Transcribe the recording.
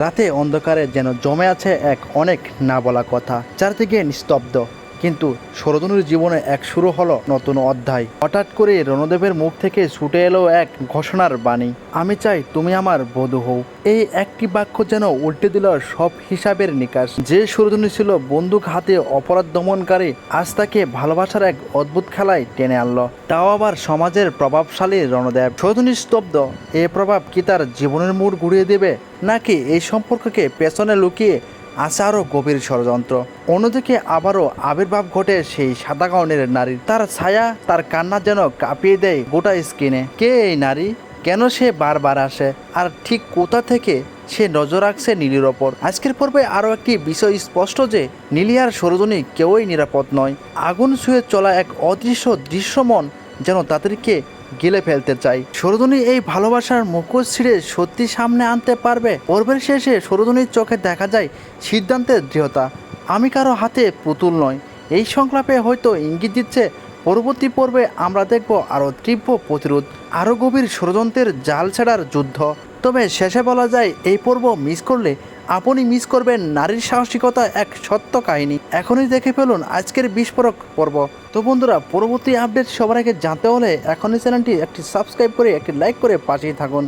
রাতে অন্ধকারে যেন জমে আছে এক অনেক না বলা কথা চারদিকে নিস্তব্ধ। কিন্তু সরদনুর জীবনে এক শুরু হলো নতুন অধ্যায়। হঠাৎ করে রণদেবের মুখ থেকে ছুটে এলো এক ঘোষণার বাণী। আমি চাই তুমি আমার বধূ হও। এই একটি বাক্য যেন উল্টে দিল সব হিসাবের নিকাশ। যে সুরধনু ছিল বন্দুক হাতে অপরাধ দমনকারী, আজ তাকে ভালোবাসার এক অদ্ভুত খেলায় টেনে আনলো। তাও আবার সমাজের প্রভাবশালী রণদেব। সুরধনী স্তব্ধ, এ প্রভাব কি তার জীবনের মোড় ঘুরিয়ে দেবে? নাকি এই সম্পর্ককে পেছনে লুকিয়ে আছে আরও গভীর ষড়যন্ত্র। অন্যদিকে আবারও আবির্ভাব ঘটে সেই সাদা গাউনের নারীর। তার ছায়া, তার কান্না যেন কাঁপিয়ে দেয় গোটা স্কিনে। কে এই নারী? কেন সে বারবার আসে? আর ঠিক কোথা থেকে সে নজর রাখছে নীলির ওপর? আজকের পর্বে আরও একটি বিষয় স্পষ্ট যে, নীলি আর সরোজনী কেউই নিরাপদ নয়। আগুন ছুঁয়ে চলা এক অদৃশ্য দৃশ্যমন যেন তাদেরকে গিলে ফেলতে চাই। সরোদনী এই ভালোবাসার মুখোশ ছিঁড়ে সত্যি সামনে আনতে পারবে? পর্বের শেষে সরোদনীর চোখে দেখা যায় সিদ্ধান্তের দৃঢ়তা। আমি কারও হাতে পুতুল নয় এই সংলাপে হয়তো ইঙ্গিত দিচ্ছে, পরবর্তী পর্বে আমরা দেখব আরও তীব্র প্রতিরোধ, আরও গভীর ষড়যন্ত্রের জাল ছাড়ার যুদ্ধ। তবে শেষে বলা যায়, এই পর্ব মিস করলে আপনি মিস করবেন নারীর সাহসিকতা এক সত্য কাহিনী। এখনই দেখে ফেলুন আজকের বিস্ফোরক পর্ব। তো বন্ধুরা, পরবর্তী আপডেট সবার আগে জানতে হলে এখনই চ্যানেলটি একটি সাবস্ক্রাইব করে, একটি লাইক করে পাশেই থাকুন।